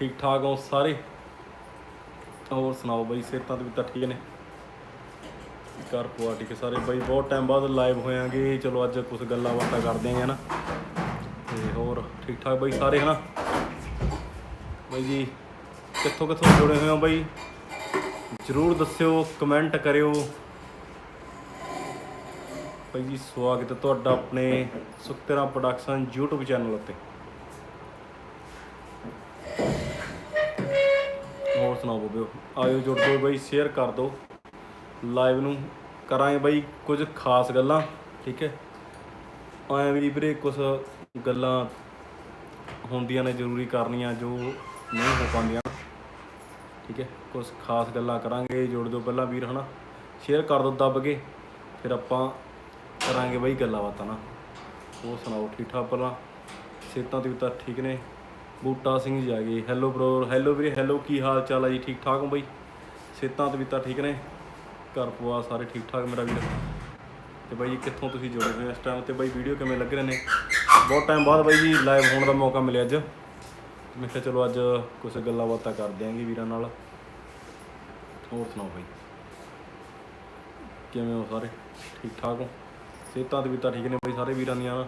ਠੀਕ ਠਾਕ ਹੋ ਸਾਰੇ? ਹੋਰ ਸੁਣਾਓ ਬਾਈ, ਸਿਹਤਾਂ ਤੇ ਵੀ ਤਾਂ ਠੀਕ ਨੇ? ਘਰ ਪਵਾ ਠੀਕ ਹੈ ਸਾਰੇ? ਬਾਈ ਬਹੁਤ ਟਾਈਮ ਬਾਅਦ ਲਾਈਵ ਹੋਇਆਂਗੇ ਚਲੋ ਅੱਜ ਕੁਝ ਗੱਲਾਂ ਬਾਤਾਂ ਕਰਦੇ ਆਂ ਹਨਾ? ਤੇ ਹੋਰ ਠੀਕ ਠਾਕ ਬਾਈ ਸਾਰੇ, ਹਨਾ? ਬਾਈ ਜੀ ਕਿੱਥੋਂ ਕਿੱਥੋਂ ਜੁੜੇ ਹੋਏ ਹੋ ਬਾਈ? ਜਰੂਰ ਦੱਸਿਓ ਕਮੈਂਟ ਕਰਿਓ। ਭਾਈ ਜੀ, ਸਵਾਗਤ ਹੈ ਤੁਹਾਡਾ ਆਪਣੇ ਸੁਖਤੇਰਾ ਪ੍ਰੋਡਕਸ਼ਨ YouTube ਚੈਨਲ ਉੱਤੇ। ਹੋਰ ਸੁਣਾਓ ਬੋਬਿਓ ਆਇਓ ਜੁੜ ਜਾਓ ਬਾਈ ਸ਼ੇਅਰ ਕਰ ਦਿਓ। ਲਾਈਵ ਨੂੰ ਕਰਾਂਗੇ ਬਾਈ ਕੁਝ ਖਾਸ ਗੱਲਾਂ, ਠੀਕ ਹੈ? ਐਂ ਵੀ ਵੀਰੇ ਕੁਝ ਗੱਲਾਂ ਹੁੰਦੀਆਂ ਨੇ ਜ਼ਰੂਰੀ ਕਰਨੀਆਂ ਜੋ ਨਹੀਂ ਹੋ ਪਾਉਂਦੀਆਂ। ਠੀਕ ਹੈ? ਕੁਝ ਖਾਸ ਗੱਲਾਂ ਕਰਾਂਗੇ, ਜੁੜ ਦਿਓ ਪਹਿਲਾਂ ਵੀਰ, ਹਨਾ? ਸ਼ੇਅਰ ਕਰ ਦਿਓ ਦੱਬ ਕੇ, ਫਿਰ ਆਪਾਂ ਕਰਾਂਗੇ ਬਾਈ ਗੱਲਾਂ ਬਾਤਾਂ ਨਾ ਉਹ ਸੁਣਾਓ ਠੀਕ ਠਾਕ ਪਹਿਲਾਂ? ਸਿਹਤਾਂ ਤੇ ਵੀ ਤਾਂ ਠੀਕ ਨੇ। ਬੂਟਾ ਸਿੰਘ ਜੀ ਆ ਗਏ। ਹੈਲੋ ਬ్రో ਹੈਲੋ ਵੀਰੇ ਹੈਲੋ ਕੀ ਹਾਲ ਚਾਲ ਆ ਜੀ? ਠੀਕ ਠਾਕ ਹੋ ਬਾਈ? ਸਿਹਤਾਂ ਤੇ ਠੀਕ ਨੇ? ਘਰ ਪਰਿਵਾਰ ਸਾਰੇ ਠੀਕ ਠਾਕ ਮੇਰਾ ਵੀਰ? ਤੇ ਬਾਈ ਜੀ, ਕਿੱਥੋਂ ਤੁਸੀਂ ਜੁੜੇ ਹੋਏ ਹੋ ਇਸ ਟਾਈਮ ਤੇ? ਬਾਈ ਵੀਡੀਓ ਕਿਵੇਂ ਲੱਗ ਰਹੇ ਨੇ? ਬਹੁਤ ਟਾਈਮ ਬਾਅਦ ਬਾਈ ਜੀ ਲਾਈਵ ਹੋਣ ਦਾ ਮੌਕਾ ਮਿਲਿਆ ਅੱਜ। ਮੈਂ ਕਿਹਾ ਚਲੋ ਅੱਜ ਕੁਝ ਗੱਲਾਂ ਬਾਤਾਂ ਕਰ ਦਿਆਂਗੇ ਵੀਰਾਂ ਨਾਲ। ਹੋਰ ਸੁਣਾਓ ਬਾਈ? ਕਿਵੇਂ ਹੋ ਸਾਰੇ? ਠੀਕ ਠਾਕ ਹੋ? ਸਿਹਤਾਂ ਤੇ ਠੀਕ ਨੇ ਬਾਈ ਸਾਰੇ ਵੀਰਾਂ ਦੀਆਂ। ਨਾ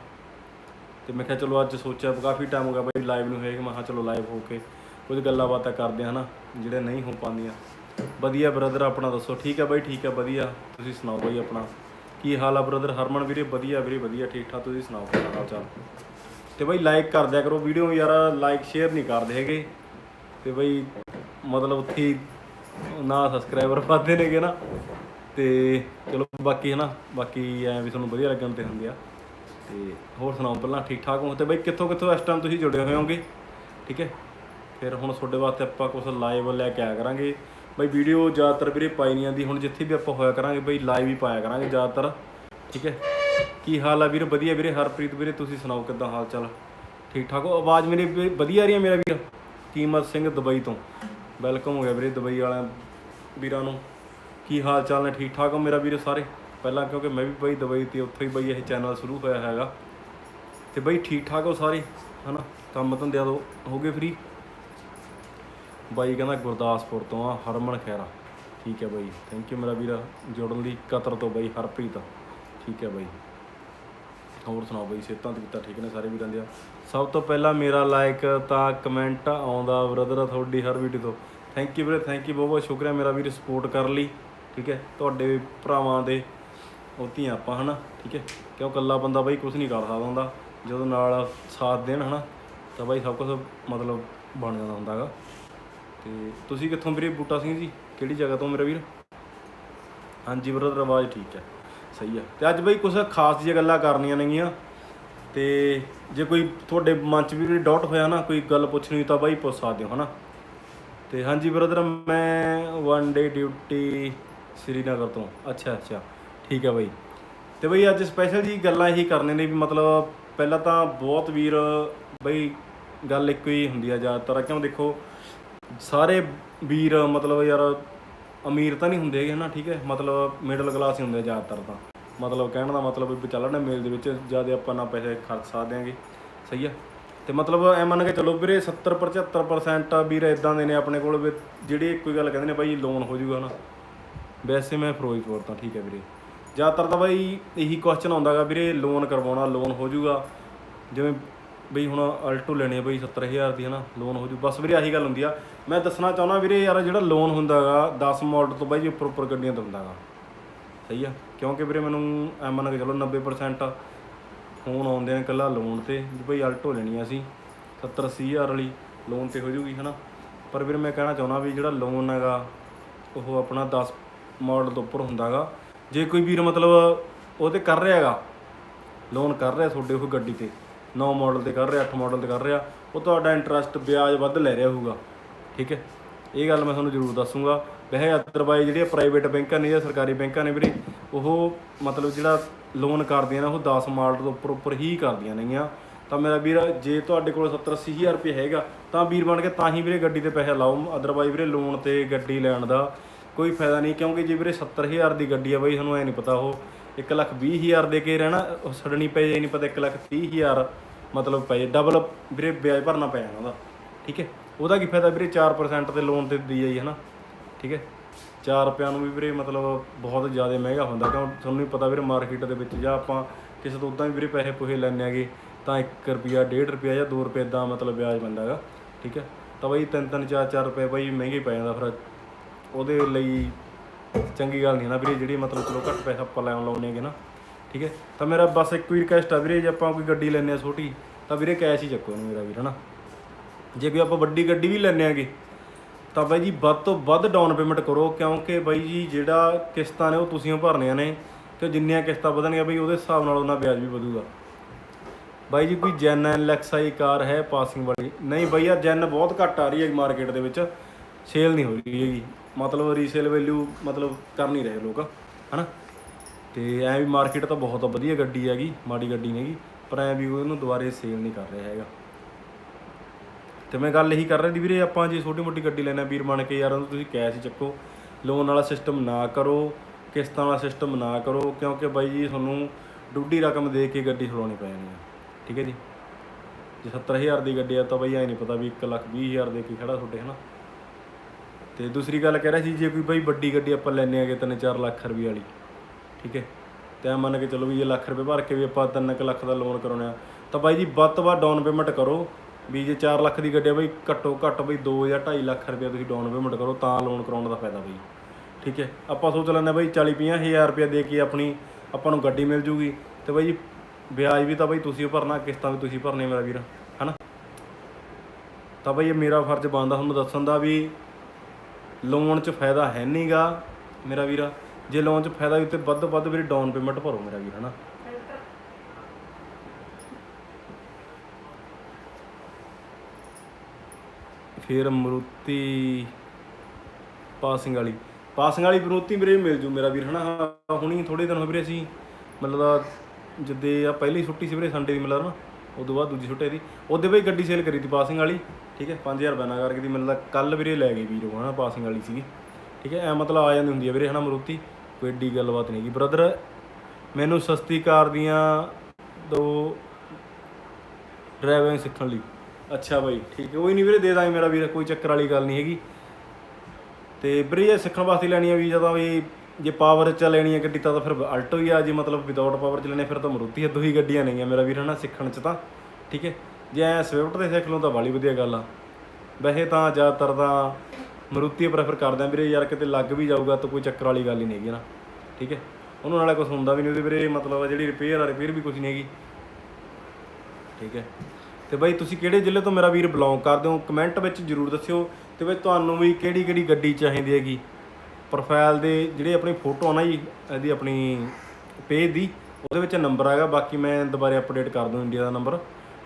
ਤੇ ਮੈਂ ਕਿਹਾ ਚਲੋ ਅੱਜ ਸੋਚਿਆ, ਕਾਫੀ ਟਾਈਮ ਹੋ ਗਿਆ ਬਾਈ ਲਾਈਵ ਨੂੰ ਹੋਏਗਾ ਮੈਂ ਕਿਹਾ ਚਲੋ ਲਾਈਵ ਹੋ ਕੇ ਕੁਝ ਗੱਲਾਂ ਬਾਤਾਂ ਕਰਦੇ ਹਾਂ ਹਨਾ, ਜਿਹੜੇ ਨਹੀਂ ਹੋ ਪਾਉਂਦੀਆਂ। ਵਧੀਆ ਬ੍ਰਦਰ ਆਪਣਾ ਦੱਸੋ, ਠੀਕ ਹੈ ਬਾਈ, ਠੀਕ ਹੈ ਵਧੀਆ। ਤੁਸੀਂ ਸੁਣਾਓ ਬਾਈ ਆਪਣਾ, ਕੀ ਹਾਲ ਆ ਬ੍ਰਦਰ ਹਰਮਨ ਵੀਰੇ, ਵਧੀਆ ਵੀਰੇ, ਵਧੀਆ, ਠੀਕ ਠਾਕ, ਤੁਸੀਂ ਸੁਣਾਓ ਕੀ ਹਾਲ ਚਾਲ? ਤੇ ਬਾਈ ਲਾਈਕ ਕਰ ਦਿਆ ਕਰੋ ਵੀਡੀਓ ਯਾਰ ਲਾਈਕ ਸ਼ੇਅਰ ਨਹੀਂ ਕਰਦੇ ਹੈਗੇ। ਤੇ ਬਾਈ ਮਤਲਬ ਉੱਥੇ ਹੀ ਨਾ ਸਬਸਕ੍ਰਾਈਬਰ ਵੱਧਦੇ ਨੇਗੇ ਨਾ। ਤੇ ਚਲੋ ਬਾਕੀ ਹੈ ਨਾ ਬਾਕੀ ਐ ਵੀ ਤੁਹਾਨੂੰ ਵਧੀਆ ਲੱਗਣ ਤੇ ਹੁੰਦੇ ਆ। ਤੇ ਹੋਰ ਸੁਣਾਓ, ਪਹਿਲਾਂ ਠੀਕ ਠਾਕ ਹੋ ਤੇ ਬਈ ਕਿੱਥੋਂ ਕਿੱਥੋਂ ਇਸ ਟਾਈਮ ਤੁਸੀਂ ਜੁੜੇ ਹੋਏ ਹੋਗੇ ਠੀਕ ਹੈ? ਫਿਰ ਹੁਣ ਤੁਹਾਡੇ ਵਾਸਤੇ ਆਪਾਂ ਕੁਝ ਲਾਈਵ ਲੈ ਕੇ ਆਇਆ ਕਰਾਂਗੇ। ਬਈ ਵੀਡੀਓ ਜ਼ਿਆਦਾਤਰ ਵੀਰੇ ਪਾਈ ਨਹੀਂ ਜਾਂਦੀ, ਹੁਣ ਜਿੱਥੇ ਵੀ ਆਪਾਂ ਹੋਇਆ ਕਰਾਂਗੇ, ਬਈ ਲਾਈਵ ਹੀ ਪਾਇਆ ਕਰਾਂਗੇ ਜ਼ਿਆਦਾਤਰ। ਠੀਕ ਹੈ? ਕੀ ਹਾਲ ਆ ਵੀਰ? ਵਧੀਆ ਵੀਰੇ, ਹਰਪ੍ਰੀਤ ਵੀਰੇ, ਤੁਸੀਂ ਸੁਣਾਓ ਕਿੱਦਾਂ ਹਾਲ ਚਾਲ? ਠੀਕ ਠਾਕ ਹੋ? ਆਵਾਜ਼ ਮੇਰੀ ਵੀ ਵਧੀਆ ਆ ਰਹੀ ਹੈ ਮੇਰਾ ਵੀਰ? ਕੀਮਤ ਸਿੰਘ ਦੁਬਈ ਤੋਂ। ਵੈਲਕਮ ਹੋ ਗਿਆ ਵੀਰੇ ਦੁਬਈ ਵਾਲਿਆਂ ਵੀਰਾਂ ਨੂੰ। ਕੀ ਹਾਲ ਚਾਲ ਨੇ? ਠੀਕ ਠਾਕ ਹੋ ਮੇਰਾ ਵੀਰ ਸਾਰੇ? ਪਹਿਲਾਂ ਕਿਉਂਕਿ ਮੈਂ ਵੀ ਬਈ ਦੁਬਈ ਤੇ ਉੱਥੇ ਹੀ ਬਈ ਇਹ ਚੈਨਲ ਸ਼ੁਰੂ ਹੋਇਆ ਹੈਗਾ। ਤੇ ਬਈ ਠੀਕ ਠਾਕ ਹੋ ਸਾਰੇ, ਹਨਾ? ਕੰਮ ਧੰਦਿਆਂ ਤੋਂ ਹੋ ਗਏ ਫ੍ਰੀ ਬਾਈ ਕਹਿੰਦਾ ਗੁਰਦਾਸਪੁਰ ਤੋਂ ਆ, ਹਰਮਨ ਖੈਰਾ ਠੀਕ ਹੈ ਬਾਈ। ਥੈਂਕ ਯੂ ਮੇਰਾ ਵੀਰ, ਜੁੜਨ ਲਈ ਕਤਰ ਤੋਂ ਬਾਈ ਹਰਪ੍ਰੀਤ। ਠੀਕ ਹੈ ਬਾਈ। ਹੋਰ ਸੁਣਾਓ ਬਾਈ, ਸਿਹਤਾਂ ਤੇ ਵੀ ਠੀਕ ਨੇ ਸਾਰੇ ਵੀਰਾਂ ਦੀਆਂ? ਸਭ ਤੋਂ ਪਹਿਲਾਂ ਮੇਰਾ ਲਾਈਕ ਤਾਂ ਕਮੈਂਟ ਆਉਂਦਾ ਬ੍ਰਦਰ ਤੁਹਾਡੀ ਹਰ ਵੀਡੀਓ ਤੋਂ। ਥੈਂਕ ਯੂ ਵੀਰੇ ਥੈਂਕ ਯੂ ਬਹੁਤ ਬਹੁਤ ਸ਼ੁਕਰੀਆ ਮੇਰਾ ਵੀਰ ਸਪੋਰਟ ਕਰਨ ਲਈ। ਠੀਕ ਹੈ? ਤੁਹਾਡੇ ਭਰਾਵਾਂ ਦੇ ਉਹਤੀਆਂ ਆਪਾਂ, ਹਨਾ? ਠੀਕ ਹੈ? ਕਿਉਂ ਇਕੱਲਾ ਬੰਦਾ ਬਾਈ ਕੁਝ ਨਹੀਂ ਕਰ ਸਕਦਾ ਹੁੰਦਾ। ਜਦੋਂ ਨਾਲ ਸਾਥ ਦੇਣ, ਹਨਾ, ਤਾਂ ਬਾਈ ਸਭ ਕੁਝ ਮਤਲਬ ਬਣ ਜਾਂਦਾ ਹੁੰਦਾਗਾ। ਤੇ ਤੁਸੀਂ ਕਿੱਥੋਂ ਵੀਰੇ ਬੂਟਾ ਸਿੰਘ ਜੀ? ਕਿਹੜੀ ਜਗ੍ਹਾ ਤੋਂ ਮੇਰਾ ਵੀਰ? ਹਾਂਜੀ ਬ੍ਰਦਰ ਆਵਾਜ਼ ਠੀਕ ਹੈ। ਸਹੀ ਹੈ। ਤੇ ਅੱਜ ਬਾਈ ਕੁਝ ਖਾਸ ਜਿਹੀਆਂ ਗੱਲਾਂ ਕਰਨੀਆਂ ਨੇਗੀਆਂ। ਤੇ ਜੇ ਕੋਈ ਤੁਹਾਡੇ ਮਨ 'ਚ ਵੀ ਡਾਊਟ ਹੋਇਆ ਨਾ, ਕੋਈ ਗੱਲ ਪੁੱਛਣੀ ਹੋਈ ਤਾਂ ਬਾਈ ਪੁੱਛ ਸਕਦੇ ਹੋ, ਹਨਾ? ਤੇ ਹਾਂਜੀ ਬ੍ਰਦਰ ਮੈਂ ਵਨ ਡੇ ਡਿਊਟੀ ਸ੍ਰੀਨਗਰ ਤੋਂ। ਅੱਛਾ ਅੱਛਾ। ਠੀਕ ਹੈ ਬਾਈ। ਤੇ ਬਈ ਅੱਜ ਸਪੈਸ਼ਲ ਜੀ ਗੱਲਾਂ ਇਹੀ ਕਰਨੇ ਨੇ ਵੀ ਮਤਲਬ ਪਹਿਲਾਂ ਤਾਂ ਬਹੁਤ ਵੀਰ ਬਈ ਗੱਲ ਇੱਕੋ ਹੀ ਹੁੰਦੀ ਆ ਜ਼ਿਆਦਾਤਰ। ਕਿਉਂ ਦੇਖੋ, ਸਾਰੇ ਵੀਰ ਮਤਲਬ ਯਾਰ ਅਮੀਰ ਤਾਂ ਨਹੀਂ ਹੁੰਦੇ ਹੈਗੇ ਨਾ ਠੀਕ ਹੈ? ਮਤਲਬ ਮਿਡਲ ਕਲਾਸ ਹੀ ਹੁੰਦੇ ਆ ਜ਼ਿਆਦਾਤਰ ਤਾਂ। ਮਤਲਬ ਕਹਿਣ ਦਾ ਮਤਲਬ ਵੀ ਚੱਲਣਾ ਮੇਲ ਦੇ ਵਿੱਚ, ਜ਼ਿਆਦਾ ਆਪਾਂ ਨਾ ਪੈਸੇ ਖਰਚ ਸਕਦੇ ਆਂਗੇ ਸਹੀ ਆ? ਤੇ ਮਤਲਬ ਐ ਮੰਨ ਕੇ ਚਲੋ ਵੀਰੇ 70 75% ਵੀਰ ਇਦਾਂ ਦੇ ਨੇ ਆਪਣੇ ਕੋਲ ਵੀ, ਜਿਹੜੇ ਕੋਈ ਗੱਲ ਕਹਿੰਦੇ ਨੇ ਬਾਈ ਲੋਨ ਹੋ ਜਾਊਗਾ ਨਾ ਵੈਸੇ ਮੈਂ ਫਿਰੋਜ਼ਪੁਰ ਤਾਂ, ਠੀਕ ਹੈ ਵੀਰੇ। ਜ਼ਿਆਦਾਤਰ ਤਾਂ ਬਾਈ ਇਹੀ ਕੁਐਸਚਨ ਆਉਂਦਾਗਾ ਵੀਰੇ ਲੋਨ ਕਰਵਾਉਣਾ ਲੋਨ ਹੋ ਜਾਊਗਾ। ਜਿਵੇਂ ਬਈ ਹੁਣ ਅਲਟੋ ਲੈਣੇ ਆ ਬਈ 70000 ਦੀ, ਹਨਾ ਲੋਨ ਹੋ ਜੂ ਬਸ ਵੀਰੇ ਆਹੀ ਗੱਲ ਹੁੰਦੀ ਆ। ਮੈਂ ਦੱਸਣਾ ਚਾਹੁੰਦਾ ਵੀਰੇ ਯਾਰ, ਜਿਹੜਾ ਲੋਨ ਹੁੰਦਾਗਾ 10 ਮਾਡਲ ਤੋਂ ਬਾਈ ਜੀ ਉੱਪਰ ਉੱਪਰ ਗੱਡੀਆਂ ਦਾ ਹੁੰਦਾਗਾ ਸਹੀ ਆ? ਕਿਉਂਕਿ ਵੀਰੇ ਮੈਨੂੰ ਐ ਮੰਨ ਕੇ ਚਲੋ 90% ਫੋਨ ਆਉਂਦੇ ਨੇ ਕੱਲਾ ਲੋਨ ਤੇ, ਵੀ ਬਈ ਅਲਟੋ ਲੈਣੀ ਆ ਅਸੀਂ 70 80000 ਵਾਲੀ ਲੋਨ ਤੇ ਹੋ ਜੂਗੀ ਹਨਾ। ਪਰ ਵੀਰੇ ਮੈਂ ਕਹਿਣਾ ਚਾਹੁੰਦਾ ਵੀ ਜਿਹੜਾ ਲੋਨ ਹੈਗਾ, ਉਹ ਆਪਣਾ 10 ਮਾਡਲ ਤੋਂ ਉੱਪਰ ਹੁੰਦਾਗਾ ਜੇ ਕੋਈ ਵੀਰ ਮਤਲਬ ਉਹ ਤੇ ਕਰ ਰਿਹਾ ਹੈਗਾ ਲੋਨ ਕਰ ਰਿਹਾ ਤੁਹਾਡੇ ਉਹ ਗੱਡੀ ਤੇ 9 ਮਾਡਲ ਤੇ ਕਰ ਰਿਹਾ 8 ਮਾਡਲ ਤੇ ਕਰ ਰਿਹਾ, ਉਹ ਤੁਹਾਡਾ ਇੰਟਰਸਟ ਵਿਆਜ ਵੱਧ ਲੈ ਰਿਹਾ ਹੋਊਗਾ, ਠੀਕ ਹੈ? ਇਹ ਗੱਲ ਮੈਂ ਤੁਹਾਨੂੰ ਜ਼ਰੂਰ ਦੱਸੂਗਾ। ਵੈਸੇ ਅਦਰਵਾਈਜ਼ ਜਿਹੜੀਆਂ ਪ੍ਰਾਈਵੇਟ ਬੈਂਕਾਂ ਨੇ ਜਾਂ ਸਰਕਾਰੀ ਬੈਂਕਾਂ ਨੇ ਵੀਰੇ, ਉਹ ਮਤਲਬ ਜਿਹੜਾ ਲੋਨ ਕਰਦੀਆਂ ਨੇ, ਉਹ 10 ਮਾਡਲ ਤੋਂ ਉੱਪਰ ਉੱਪਰ ਹੀ ਕਰਦੀਆਂ ਨੇਗੀਆਂ। ਤਾਂ ਮੇਰਾ ਵੀਰ, ਜੇ ਤੁਹਾਡੇ ਕੋਲ 70 80000 ਰੁਪਏ ਹੈਗਾ, ਤਾਂ ਵੀਰ ਬਣ ਕੇ ਤਾਂ ਹੀ ਵੀਰੇ ਗੱਡੀ ਤੇ ਪੈਸੇ ਲਾਓ। ਅਦਰਵਾਈਜ਼ ਵੀਰੇ ਲੋਨ ਤੇ ਗੱਡੀ ਲੈਣ ਦਾ ਕੋਈ ਫਾਇਦਾ ਨਹੀਂ, ਕਿਉਂਕਿ ਜੇ ਵੀਰੇ 70000 ਦੀ ਗੱਡੀ ਆ ਬਾਈ ਤੁਹਾਨੂੰ ਐ ਨਹੀਂ ਪਤਾ ਉਹ 1 ਲੱਖ 20 ਹਜ਼ਾਰ ਦੇ ਕੇ ਰਹਿਣਾ ਛੱਡਣੀ ਪੈ ਜਾਏ ਨਹੀਂ ਪਤਾ 1 ਲੱਖ 30 ਹਜ਼ਾਰ ਮਤਲਬ ਪੈ ਜਾਏ ਡਬਲ ਵੀਰੇ ਵਿਆਜ ਭਰਨਾ ਪੈ ਜਾਣਾ ਉਹਦਾ, ਠੀਕ ਹੈ? ਉਹਦਾ ਕੀ ਫਾਇਦਾ ਵੀਰੇ 4% ਤੇ ਲੋਨ ਤੇ ਦਿੱਤੀ ਜਾਈ ਹੈ ਨਾ ਠੀਕ ਹੈ? 4 ਰੁਪਿਆਂ ਨੂੰ ਵੀ ਵੀਰੇ ਮਤਲਬ ਬਹੁਤ ਜ਼ਿਆਦਾ ਮਹਿੰਗਾ ਹੁੰਦਾ, ਕਿਉਂ ਤੁਹਾਨੂੰ ਵੀ ਪਤਾ ਵੀਰੇ ਮਾਰਕੀਟ ਦੇ ਵਿੱਚ, ਜਾਂ ਆਪਾਂ ਕਿਸੇ ਤੋਂ ਉਦਾਂ ਵੀ ਵੀਰੇ ਪੈਸੇ ਪੁਹੇ ਲੈਣੇ ਆਗੇ, ਤਾਂ 1 ਰੁਪਿਆ 1.5 ਰੁਪਿਆ ਜਾਂ 2 ਰੁਪਏ ਦਾ ਮਤਲਬ ਵਿਆਜ ਪੈਂਦਾ ਹੈਗਾ, ਠੀਕ ਹੈ? ਤਾਂ ਬਈ 3-3 4-4 ਰੁਪਏ ਬਈ ਮਹਿੰਗੇ ਪੈ ਜਾਂਦਾ ਫਿਰ ਉਹਦੇ ਲਈ ਚੰਗੀ ਗੱਲ ਨਹੀਂ ਨਾ ਵੀਰੇ, ਜਿਹੜੀ ਮਤਲਬ ਚਲੋ ਘੱਟ ਪੈਸਾ ਆਪਾਂ ਲੈਣ ਲਾਉਣੇ ਹੈਗੇ ਨਾ, ਠੀਕ ਹੈ? ਤਾਂ ਮੇਰਾ ਬਸ ਇੱਕ ਹੀ ਰਿਕਵੈਸਟ ਆ ਵੀਰੇ, ਜੇ ਆਪਾਂ ਕੋਈ ਗੱਡੀ ਲੈਣੇ ਆ ਛੋਟੀ, ਤਾਂ ਵੀਰੇ ਕੈਸ਼ ਹੀ ਚੱਕੋ ਇਹਨੂੰ ਮੇਰਾ ਵੀਰ ਹਨਾ ਜੇ ਕੋਈ ਆਪਾਂ ਵੱਡੀ ਗੱਡੀ ਵੀ ਲੈਣੇ ਆਗੇ ਤਾਂ ਬਾਈ ਜੀ ਵੱਧ ਤੋਂ ਵੱਧ ਡਾਊਨ ਪੇਮੈਂਟ ਕਰੋ, ਕਿਉਂਕਿ ਬਾਈ ਜੀ ਜਿਹੜਾ ਕਿਸ਼ਤਾਂ ਨੇ ਉਹ ਤੁਸੀਂ ਓ ਭਰਨੀਆਂ ਨੇ ਤੇ ਜਿੰਨੀਆਂ ਕਿਸ਼ਤਾਂ ਵਧਣਗੀਆਂ ਬਈ ਉਹਦੇ ਹਿਸਾਬ ਨਾਲ ਉਹਨਾਂ ਵਿਆਜ ਵੀ ਵਧੂਗਾ। ਬਾਈ ਜੀ ਕੋਈ ਜੈਨ ਐਲਐਕਸਆਈ ਕਾਰ ਹੈ ਪਾਸਿੰਗ ਵਾਲੀ। ਨਹੀਂ ਬਾਈ ਯਾਰ ਜੈਨ ਬਹੁਤ ਘੱਟ ਆ ਰਹੀ ਹੈ ਮਾਰਕੀਟ ਦੇ ਵਿੱਚ ਸੇਲ ਨਹੀਂ ਹੋ ਰਹੀ ਹੈਗੀ। ਮਤਲਬ ਰੀਸੇਲ ਵੈਲਿਊ ਮਤਲਬ ਕਰ ਨਹੀਂ ਰਹੇ ਲੋਕ, ਹਨਾ? ਤੇ ਐ ਵੀ ਮਾਰਕੀਟ ਤਾਂ ਬਹੁਤ ਵਧੀਆ ਗੱਡੀ ਹੈਗੀ, ਮਾੜੀ ਗੱਡੀ ਨਹੀਂ ਹੈਗੀ, ਪਰ ਐ ਵੀ ਉਹਨੂੰ ਦੁਬਾਰੇ ਸੇਲ ਨਹੀਂ ਕਰ ਰਿਹਾ ਹੈਗਾ। ਤੇ ਮੈਂ ਗੱਲ ਇਹੀ ਕਰ ਰਿਹਾ ਦੀ ਵੀਰੇ, ਆਪਾਂ ਜੇ ਛੋਟੀ ਮੋਟੀ ਗੱਡੀ ਲੈਣਾ ਵੀਰ ਬਣ ਕੇ ਯਾਰ ਉਹਨੂੰ ਤੁਸੀਂ ਕੈਸ਼ ਚੱਕੋ ਲੋਨ ਵਾਲਾ ਸਿਸਟਮ ਨਾ ਕਰੋ, ਕਿਸ਼ਤਾਂ ਵਾਲਾ ਸਿਸਟਮ ਨਾ ਕਰੋ, ਕਿਉਂਕਿ ਬਾਈ ਜੀ ਤੁਹਾਨੂੰ ਡੂਡੀ ਰਕਮ ਦੇ ਕੇ ਗੱਡੀ ਛੁਡਾਉਣੀ ਪੈ ਜਾਣੀ ਹੈ ਠੀਕ ਹੈ ਜੀ? ਜੇ 70000 ਦੀ ਗੱਡੀ ਆ ਤਾਂ ਬਾਈ ਐ ਨਹੀਂ ਪਤਾ ਵੀ 1 ਲੱਖ 20000 ਦੇ ਕੇ ਖੜਾ ਤੁਹਾਡੇ, ਹਨਾ? ਤੇ ਦੂਸਰੀ ਗੱਲ ਕਹਿ ਰਿਹਾ ਸੀ, ਜੇ ਕੋਈ ਬਾਈ ਵੱਡੀ ਗੱਡੀ ਆਪਾਂ ਲੈਣੇ ਆਗੇ 3-4 ਲੱਖ ਰੁਪਏ ਵਾਲੀ, ਠੀਕ ਹੈ? ਤੇ ਐਂ ਮੰਨ ਕੇ ਚਲੋ ਵੀ ਇਹ ਲੱਖ ਰੁਪਏ ਭਰ ਕੇ ਵੀ ਆਪਾਂ 3 ਲੱਖ ਦਾ ਲੋਨ ਕਰਾਉਣਾ ਆ, ਤਾਂ ਬਾਈ ਜੀ ਵੱਧ ਤੋਂ ਵੱਧ ਡਾਊਨ ਪੇਮੈਂਟ ਕਰੋ, ਵੀ ਜੇ 4 ਲੱਖ ਦੀ ਗੱਡੀ ਆ ਬਾਈ ਘੱਟੋ ਘੱਟ ਬਈ 2 ਜਾਂ 2.5 ਲੱਖ ਰੁਪਏ ਤੁਸੀਂ ਡਾਊਨ ਪੇਮੈਂਟ ਕਰੋ, ਤਾਂ ਲੋਨ ਕਰਾਉਣ ਦਾ ਫਾਇਦਾ ਬਾਈ, ਠੀਕ ਹੈ? ਆਪਾਂ ਸੋਚ ਲੈਂਦੇ ਬਾਈ 40 ਹਜ਼ਾਰ ਰੁਪਏ ਦੇ ਕੇ ਆਪਣੀ, ਆਪਾਂ ਨੂੰ ਗੱਡੀ ਮਿਲ ਜੂਗੀ, ਤੇ ਬਾਈ ਜੀ ਵਿਆਜ ਵੀ ਤਾਂ ਬਾਈ ਤੁਸੀਂ ਭਰਨਾ, ਕਿਸ਼ਤਾਂ ਵੀ ਤੁਸੀਂ ਭਰਨੀਆਂ ਮੇਰਾ ਵੀਰ, ਹਨਾ? ਤਾਂ ਬਾਈ ਇਹ ਮੇਰਾ ਫਰਜ਼ ਬਣਦਾ ਤੁਹਾਨੂੰ ਦੱਸਣ ਦਾ ਵੀ ਲੋਨ 'ਚ ਫਾਇਦਾ ਹੈ ਨਹੀਂਗਾ ਮੇਰਾ ਵੀਰਾ। ਜੇ ਲੋਨ 'ਚ ਫਾਇਦਾ ਵੀ ਤੇ ਵੱਧ ਤੋਂ ਵੱਧ ਵੀਰੇ ਡਾਊਨ ਪੇਮੈਂਟ ਭਰੋ ਮੇਰਾ ਵੀਰ ਹਨਾ। ਫਿਰ ਮਰੂਤੀ ਪਾਸਿੰਗ ਵਾਲੀ। ਪਾਸਿੰਗ ਵਾਲੀ ਮਰੂਤੀ ਵੀਰੇ ਮਿਲ ਜੂ ਮੇਰਾ ਵੀਰ ਹਨਾ। ਹਾਂ, ਹੁਣੀ ਥੋੜੇ ਦਿਨ ਹੋ ਵੀਰੇ ਅਸੀਂ ਮਤਲਬ ਦਾ ਜਿੱਦੇ ਆ ਪਹਿਲੀ ਛੁੱਟੀ ਸੀ ਵੀਰੇ ਸੰਡੇ ਦੀ ਮਿਲਦਾ ਨਾ ਉਦੋਂ ਬਾਅਦ ਦੂਜੀ ਛੁੱਟੀ ਦੀ ਉਹਦੇ ਬਈ ਗੱਡੀ ਸੇਲ ਕਰੀ ਤੀ ਪਾਸਿੰਗ ਵਾਲੀ। ਠੀਕ ਹੈ 5000 ਰੁਪਏ ਨਾਲ ਕਰਕੇ ਦੀ ਮਤਲਬ ਕੱਲ ਵੀਰੇ ਲੈ ਗਏ ਵੀਰੋ, ਹਨਾ ਪਾਸਿੰਗ ਵਾਲੀ ਸੀਗੀ। ਠੀਕ ਹੈ, ਐ ਮਤਲਬ ਆ ਜਾਂਦੀ ਹੁੰਦੀ ਹੈ ਵੀਰੇ, ਹਨਾ, ਮਰੂਤੀ। ਕੋਈ ਏਡੀ ਗੱਲਬਾਤ ਨਹੀਂ ਹੈਗੀ। ਬ੍ਰਦਰ ਮੈਨੂੰ ਸਸਤੀ ਕਾਰ ਦੀਆਂ ਦੋ ਡਰਾਈਵਿੰਗ ਸਿੱਖਣ ਲਈ। ਅੱਛਾ ਬਾਈ, ਠੀਕ ਹੈ। ਕੋਈ ਨਹੀਂ ਵੀਰੇ, ਦੇ ਦਾਂਗੇ ਮੇਰਾ ਵੀਰ, ਕੋਈ ਚੱਕਰ ਵਾਲੀ ਗੱਲ ਨਹੀਂ ਹੈਗੀ। ਤੇ ਵੀਰੇ ਇਹ ਸਿੱਖਣ ਵਾਸਤੇ ਲੈਣੀ ਆ ਵੀ ਜਦੋਂ ਵੀ ਜੇ ਪਾਵਰ ਚ ਲੈਣੀ ਹੈ ਗੱਡੀ, ਤਾਂ ਫਿਰ ਅਲਟੋ ਹੀ ਆ। ਜੇ ਮਤਲਬ ਵਿਦਆਊਟ ਪਾਵਰ ਚ ਲੈਣੇ ਫਿਰ ਤਾਂ ਮਰੂਤੀ ਹੈ ਦੋ ਹੀ ਗੱਡੀਆਂ ਨੇਗੀਆਂ ਮੇਰਾ ਵੀਰ, ਹਨਾ, ਸਿੱਖਣ ਚ ਤਾਂ। ਠੀਕ ਹੈ ਜੇ ਐ ਸਵਿਫਟ ਤੇ ਸਿੱਖ ਲਓ ਤਾਂ ਬਾਲੀ ਵਧੀਆ ਗੱਲ ਆ। ਵੈਸੇ ਤਾਂ ਜ਼ਿਆਦਾਤਰ ਤਾਂ ਮਰੂਤੀ ਪ੍ਰੈਫਰ ਕਰਦੇ ਆ ਵੀਰੇ, ਯਾਰ ਕਿਤੇ ਲੱਗ ਵੀ ਜਾਊਗਾ ਤਾਂ ਕੋਈ ਚੱਕਰ ਵਾਲੀ ਗੱਲ ਹੀ ਨਹੀਂ ਹੈਗੀ ਨਾ। ਠੀਕ ਹੈ? ਉਹਨਾਂ ਨਾਲ ਕੁਝ ਹੁੰਦਾ ਵੀ ਨਹੀਂ ਉਹਦੇ ਵੀਰੇ, ਮਤਲਬ ਜਿਹੜੀ ਰਿਪੇਅਰ ਆ ਰਿਪੇਅਰ ਵੀ ਕੁਝ ਨਹੀਂ ਹੈਗੀ। ਠੀਕ ਹੈ? ਤੇ ਬਾਈ ਤੁਸੀਂ ਕਿਹੜੇ ਜ਼ਿਲ੍ਹੇ ਤੋਂ ਮੇਰਾ ਵੀਰ ਬਿਲੋਂਗ ਕਰਦੇ ਹੋ? ਕਮੈਂਟ ਵਿੱਚ ਜਰੂਰ ਦੱਸਿਓ। ਤੇ ਬਈ ਤੁਹਾਨੂੰ ਵੀ ਕਿਹੜੀ ਕਿਹੜੀ ਗੱਡੀ ਚਾਹੀਦੀ ਹੈਗੀ? ਪ੍ਰੋਫਾਈਲ ਦੇ ਜਿਹੜੇ ਆਪਣੀ ਫੋਟੋ ਆ ਨਾ ਜੀ, ਇਹਦੀ ਆਪਣੀ ਪੇਜ ਦੀ, ਉਹਦੇ ਵਿੱਚ ਨੰਬਰ ਹੈਗਾ। ਬਾਕੀ ਮੈਂ ਦੁਬਾਰੇ ਅਪਡੇਟ ਕਰ ਦੂੰ ਇੰਡੀਆ ਦਾ ਨੰਬਰ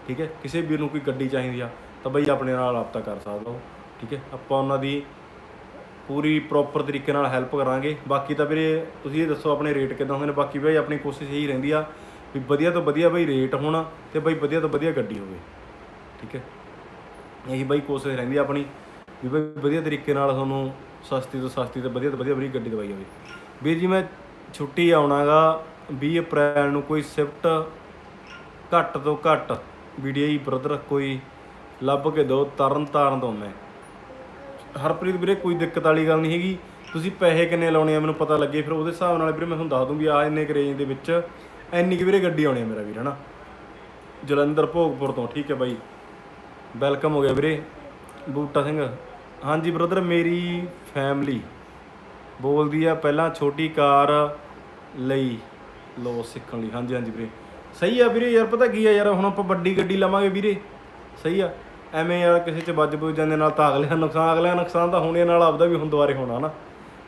ਠੀਕ ਹੈ? ਕਿਸੇ ਵੀਰ ਨੂੰ ਕੋਈ ਗੱਡੀ ਚਾਹੀਦੀ ਆ, ਤਾਂ ਬਈ ਆਪਣੇ ਨਾਲ ਰਾਬਤਾ ਕਰ ਸਕਦਾ ਹੋ ਠੀਕ ਹੈ? ਆਪਾਂ ਉਹਨਾਂ ਦੀ ਪੂਰੀ ਪ੍ਰੋਪਰ ਤਰੀਕੇ ਨਾਲ ਹੈਲਪ ਕਰਾਂਗੇ। ਬਾਕੀ ਤਾਂ ਵੀਰੇ ਤੁਸੀਂ ਇਹ ਦੱਸੋ ਆਪਣੇ ਰੇਟ ਕਿਦਾਂ ਹੁੰਦੇ ਨੇ? ਬਾਕੀ ਬਈ ਆਪਣੀ ਕੋਸ਼ਿਸ਼ ਇਹੀ ਰਹਿੰਦੀ ਆ ਵੀ ਵਧੀਆ ਤੋਂ ਵਧੀਆ ਬਈ ਰੇਟ ਹੋਣਾ ਤੇ ਬਈ ਵਧੀਆ ਤੋਂ ਵਧੀਆ ਗੱਡੀ ਹੋਵੇ, ਠੀਕ ਹੈ? ਇਹੀ ਬਈ ਕੋਸ਼ਿਸ਼ ਰਹਿੰਦੀ ਆ ਆਪਣੀ ਵੀ ਬਈ ਵਧੀਆ ਤਰੀਕੇ ਨਾਲ ਤੁਹਾਨੂੰ ਸਸਤੀ ਤੋਂ ਸਸਤੀ ਤੇ ਵਧੀਆ ਤੋਂ ਵਧੀਆ ਬਰੀ ਗੱਡੀ ਦਵਾਈ ਜਾਵੇ। ਵੀਰ ਜੀ ਮੈਂ ਛੁੱਟੀ ਆਉਣਾਗਾ 20 ਅਪ੍ਰੈਲ ਨੂੰ ਕੋਈ ਸਿਫਟ ਘੱਟ ਤੋਂ ਘੱਟ ਵੀਡੀਆਈ ਬ੍ਰਦਰ ਕੋਈ ਲੱਭ ਕੇ ਦਿਓ, ਤਰਨ ਤਾਰਨ ਤੋਂ ਮੈਂ। ਹਰਪ੍ਰੀਤ ਵੀਰੇ, ਕੋਈ ਦਿੱਕਤ ਵਾਲੀ ਗੱਲ ਨਹੀਂ ਹੈਗੀ। ਤੁਸੀਂ ਪੈਸੇ ਕਿੰਨੇ ਲਾਉਣੇ ਆ, ਮੈਨੂੰ ਪਤਾ ਲੱਗੇ। ਫਿਰ ਉਹਦੇ ਹਿਸਾਬ ਨਾਲ ਵੀਰੇ, ਮੈਂ ਤੁਹਾਨੂੰ ਦੱਸ ਦੂੰਗੀ, ਆ ਇੰਨੇ ਕੁ ਰੇਂਜ ਦੇ ਵਿੱਚ। ਇੰਨੀ ਕੁ ਵੀਰੇ ਗੱਡੀ ਆਉਣੀ ਆ ਮੇਰਾ ਵੀਰ, ਹਨਾ? ਜਲੰਧਰ ਭੋਗਪੁਰ ਤੋਂ, ਠੀਕ ਹੈ ਬਾਈ। ਵੈਲਕਮ ਹੋ ਗਿਆ ਵੀਰੇ। ਬੂਟਾ ਸਿੰਘ। ਹਾਂਜੀ ਬ੍ਰਦਰ ਮੇਰੀ ਫੈਮਿਲੀ ਬੋਲਦੀ ਆ, ਪਹਿਲਾਂ ਛੋਟੀ ਕਾਰ ਲਈ। ਲੋ ਸਿੱਖਣ ਲਈ। ਹਾਂਜੀ ਹਾਂਜੀ ਵੀਰੇ। ਸਹੀ ਆ ਵੀਰੇ, ਯਾਰ ਪਤਾ ਕੀ ਆ ਯਾਰ, ਹੁਣ ਆਪਾਂ ਵੱਡੀ ਗੱਡੀ ਲਵਾਂਗੇ ਵੀਰੇ। ਸਹੀ ਆ। ਐਵੇਂ ਯਾਰ ਕਿਸੇ ਚ ਵੱਜ ਬੁੱਝ ਜਾਂਦੇ ਨਾਲ ਤਾਂ ਅਗਲੇ ਦਾ ਨੁਕਸਾਨ, ਅਗਲੇ ਦਾ ਨੁਕਸਾਨ ਤਾਂ ਹੋਣੇ ਨਾਲ ਆਪਦਾ ਵੀ ਹੁਣ ਦੁਬਾਰੇ ਹੋਣਾ ਨਾ।